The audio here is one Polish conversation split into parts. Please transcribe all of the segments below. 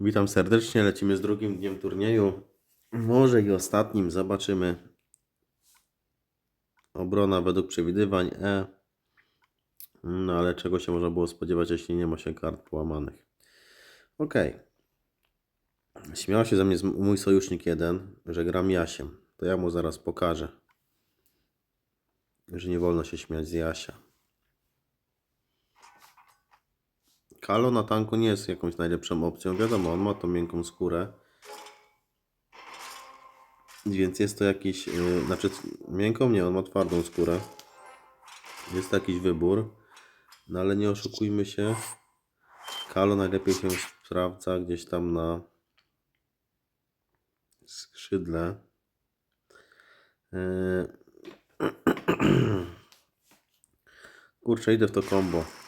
Witam serdecznie. Lecimy z drugim dniem turnieju. Może i ostatnim. Zobaczymy. Obrona według przewidywań E. No ale czego się można było spodziewać, jeśli nie ma się kart połamanych. Ok. Śmiał się ze mnie mój sojusznik jeden, że gram Jasiem. To ja mu zaraz pokażę, że nie wolno się śmiać z Jasia. Kalo na tanku nie jest jakąś najlepszą opcją. Wiadomo, on ma tą miękką skórę. Więc jest to jakiś. Yy, znaczy, miękką nie, on ma twardą skórę. Jest to jakiś wybór. No ale nie oszukujmy się. Kalo najlepiej się sprawdza gdzieś tam na skrzydle. Yy. Kurczę, idę w to combo.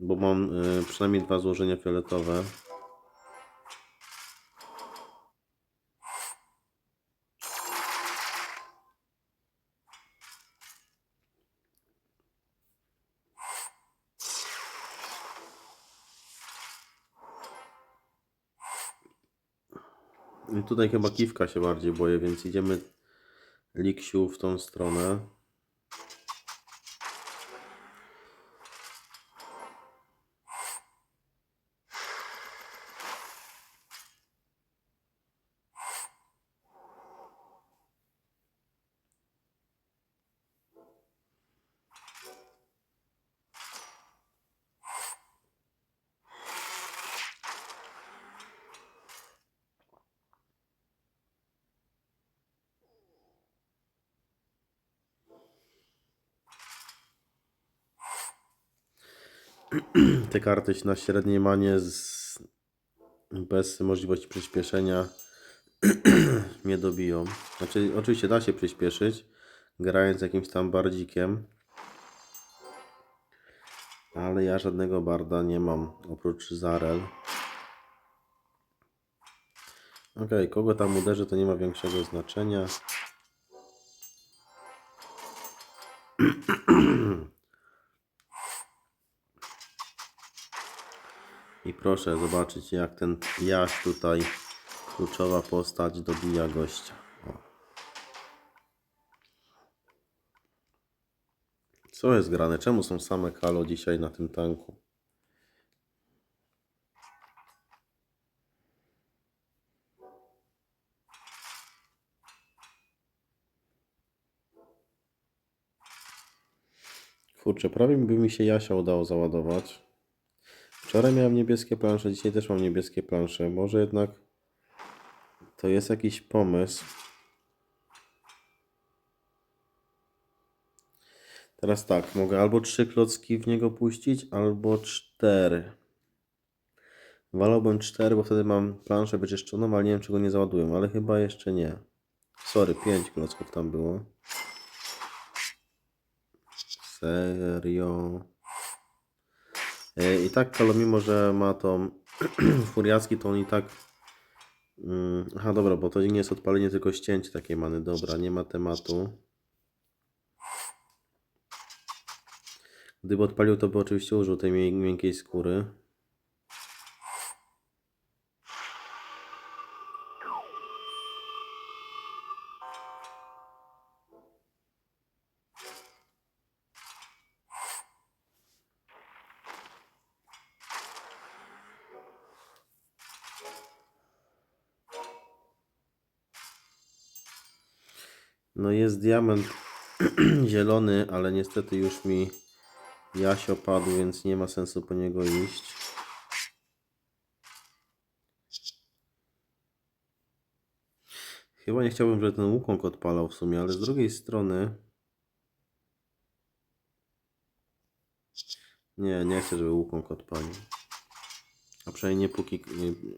Bo mam y, przynajmniej dwa złożenia fioletowe. I tutaj chyba kiwka się bardziej boję, więc idziemy Liksiu w tą stronę. te karty na średniej manie z, bez możliwości przyspieszenia mnie dobiją. Znaczy, oczywiście da się przyspieszyć, grając jakimś tam bardzikiem. Ale ja żadnego barda nie mam, oprócz Zarel. Ok, kogo tam uderzy, to nie ma większego znaczenia. I proszę zobaczyć, jak ten Jaś tutaj, kluczowa postać, dobija gościa. O. Co jest grane? Czemu są same kalo dzisiaj na tym tanku? Kurczę, prawie by mi się Jasia udało załadować. Wczoraj miałem niebieskie plansze, dzisiaj też mam niebieskie plansze. Może jednak to jest jakiś pomysł. Teraz tak, mogę albo trzy klocki w niego puścić, albo cztery. Wolałbym cztery, bo wtedy mam planszę wyczyszczoną, ale nie wiem, czego nie załaduję, ale chyba jeszcze nie. Sorry, pięć klocków tam było. Serio. E, I tak Kalo, mimo że ma tą furiacki, to on i tak. Mm, aha, dobra, bo to nie jest odpalenie, tylko ścięcie takiej many. Dobra, nie ma tematu. Gdyby odpalił, to by oczywiście użył tej mię- miękkiej skóry. No jest diament zielony, ale niestety już mi Jasio padł, więc nie ma sensu po niego iść. Chyba nie chciałbym, żeby ten Wukong odpalał w sumie, ale z drugiej strony... Nie, nie chcę, żeby Wukong odpalił. A przynajmniej nie póki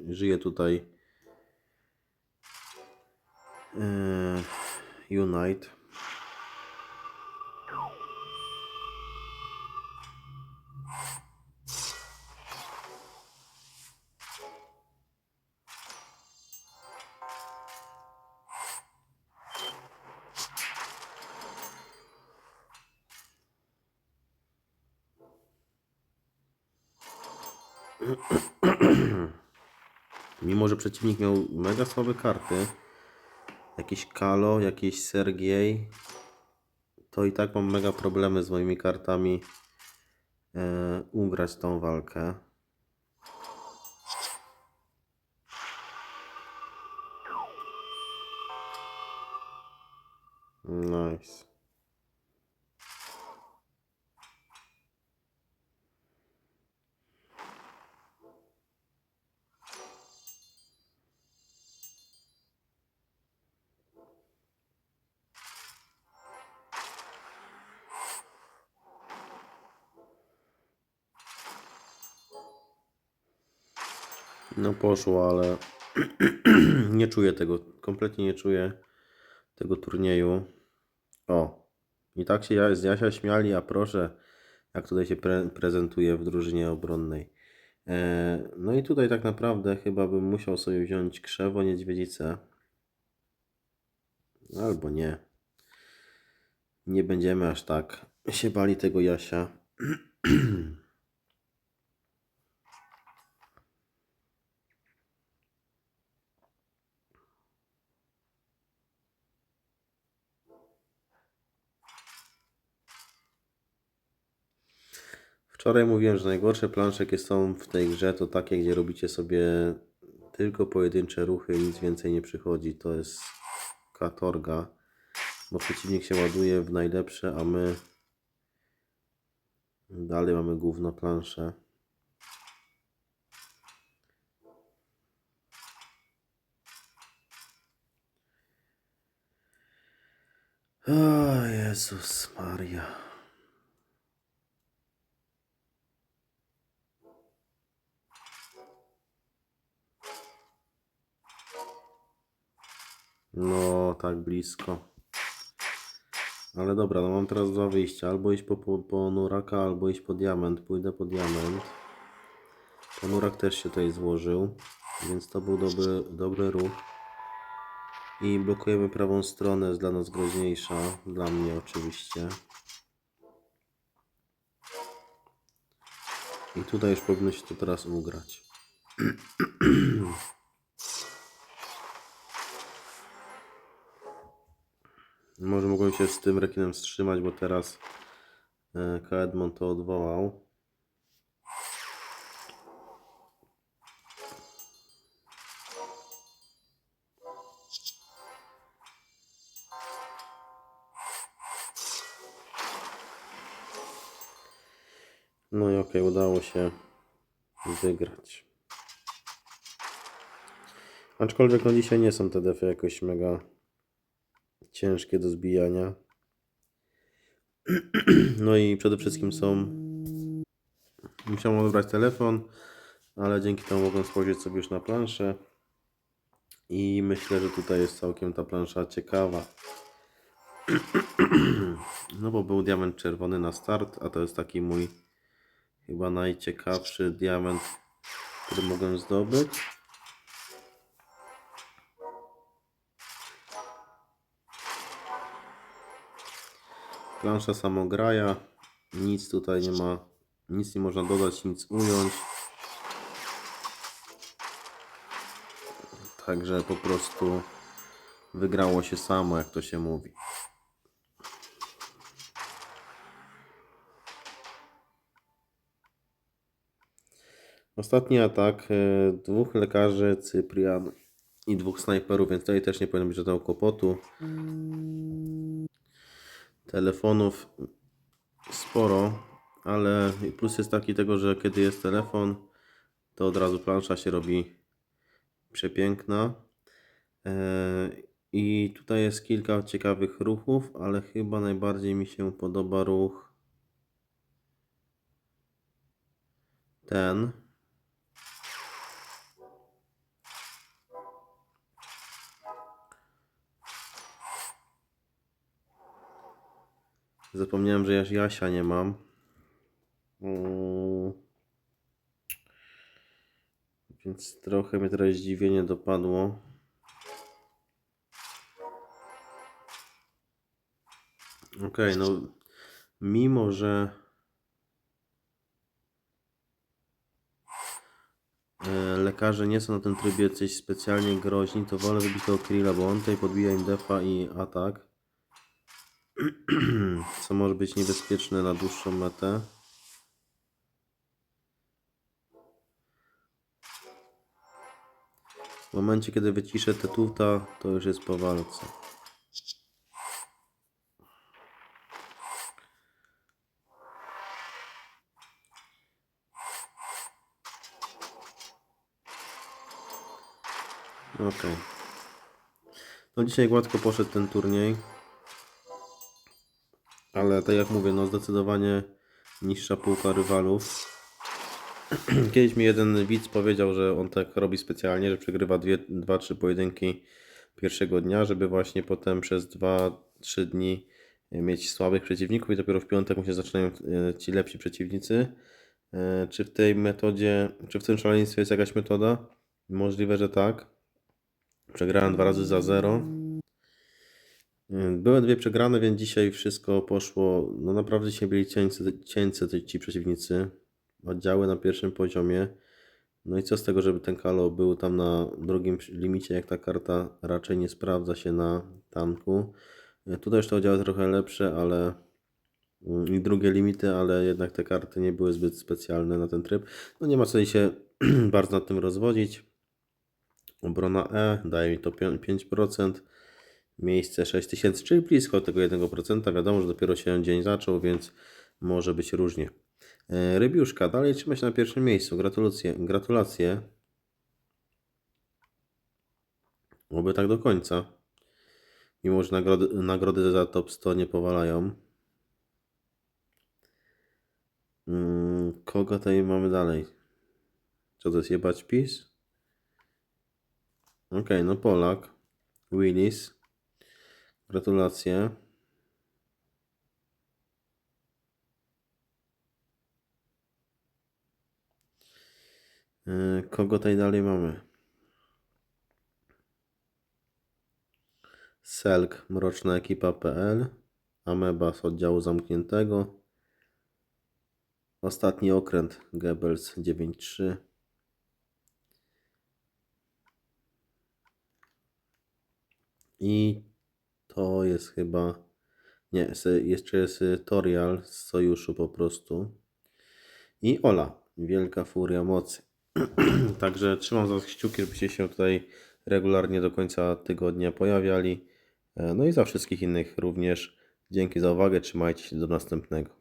żyje tutaj yy, Unite. Mimo, że przeciwnik miał mega słabe karty, jakiś Kalo, jakiś Sergiej, to i tak mam mega problemy z moimi kartami e, ugrać tą walkę. Nice. No poszło, ale nie czuję tego, kompletnie nie czuję tego turnieju. O, i tak się ja- z Jasia śmiali, a proszę, jak tutaj się pre prezentuje w drużynie obronnej. E, no i tutaj tak naprawdę chyba bym musiał sobie wziąć krzewo niedźwiedzicę. Albo nie. Nie będziemy aż tak się bali tego Jasia. Wczoraj mówiłem, że najgorsze plansze, jakie są w tej grze, to takie, gdzie robicie sobie tylko pojedyncze ruchy, nic więcej nie przychodzi. To jest katorga, bo przeciwnik się ładuje w najlepsze, a my dalej mamy gówno plansze. O Jezus Maria. No, tak blisko. Ale dobra, no mam teraz dwa wyjścia. Albo iść po, po, po Nuraka, albo iść po diament. Pójdę po diament. Ponurak też się tutaj złożył, więc to był dobry, dobry ruch. I blokujemy prawą stronę, jest dla nas groźniejsza. Dla mnie oczywiście. I tutaj już powinno się to teraz ugrać. Może mogłem się z tym rekinem wstrzymać, bo teraz e, Kaedmon to odwołał. No i okej, udało się wygrać. Aczkolwiek no dzisiaj nie są te defy jakoś mega ciężkie do zbijania. No i przede wszystkim są. Musiałem odebrać telefon, ale dzięki temu mogłem spojrzeć sobie już na planszę. I myślę, że tutaj jest całkiem ta plansza ciekawa. No bo był diament czerwony na start, a to jest taki mój chyba najciekawszy diament, który mogłem zdobyć. Plansza samograja. Nic tutaj nie ma. Nic nie można dodać, nic ująć. Także po prostu wygrało się samo, jak to się mówi. Ostatni atak e, dwóch lekarzy, Cyprian i dwóch snajperów, więc tutaj też nie powinno być żadnego kłopotu. Telefonów sporo, ale plus jest taki tego, że kiedy jest telefon, to od razu plansza się robi przepiękna. E, I tutaj jest kilka ciekawych ruchów, ale chyba najbardziej mi się podoba ruch ten. Zapomniałem, że Jas- Jasia nie mam. Mm. Więc trochę mnie teraz zdziwienie dopadło. Okej, no mimo, że e, lekarze nie są na tym trybie coś specjalnie groźni, to wolę wybić tego Krilla, bo on tutaj podbija im defa i atak. Co może być niebezpieczne na dłuższą metę. W momencie, kiedy wyciszę te tuta, to już jest po walce. Okej. No dzisiaj gładko poszedł ten turniej. Ale tak jak mówię, no zdecydowanie niższa półka rywalów. Kiedyś mi jeden widz powiedział, że on tak robi specjalnie, że przegrywa 2-3 pojedynki pierwszego dnia, żeby właśnie potem przez 2-3 dni mieć słabych przeciwników i dopiero w piątek mu się zaczynają e, ci lepsi przeciwnicy. E, Czy w tej metodzie, czy w tym szaleństwie jest jakaś metoda? Możliwe, że tak. Przegrałem dwa razy za zero. Były dwie przegrane, więc dzisiaj wszystko poszło. No naprawdę dzisiaj byli cieńcy, cieńcy ci- ci przeciwnicy. Oddziały na pierwszym poziomie. No i co z tego, żeby ten Kalo był tam na drugim limicie, jak ta karta raczej nie sprawdza się na tanku. E, Tutaj już oddziały trochę lepsze, ale mm, i drugie limity, ale jednak te karty nie były zbyt specjalne na ten tryb. No nie ma co się bardzo nad tym rozwodzić. Obrona E daje mi to pię- 5%. Miejsce 6000, czyli blisko tego 1%. Wiadomo, że dopiero się dzień zaczął, więc może być różnie. E, Rybiuszka dalej trzyma się na pierwszym miejscu. Gratulacje. Gratulacje. Oby tak do końca. Mimo, że nagrody, nagrody za top 100 nie powalają. Mm, Kogo tutaj mamy dalej? Co to jest? Jebać PiS? Okej, no Polak. Willis. Gratulacje. Yy, Kogo tutaj dalej mamy? Selk, mroczna ekipa.pl. Ameba z oddziału zamkniętego. Ostatni okręt Goebbels 9.3. I to jest chyba. Nie, jeszcze jest y, Torial z sojuszu po prostu. I Ola, Wielka Furia Mocy. Także trzymam za was kciuki, żebyście się tutaj regularnie do końca tygodnia pojawiali. E, No i za wszystkich innych również. Dzięki za uwagę, trzymajcie się do następnego.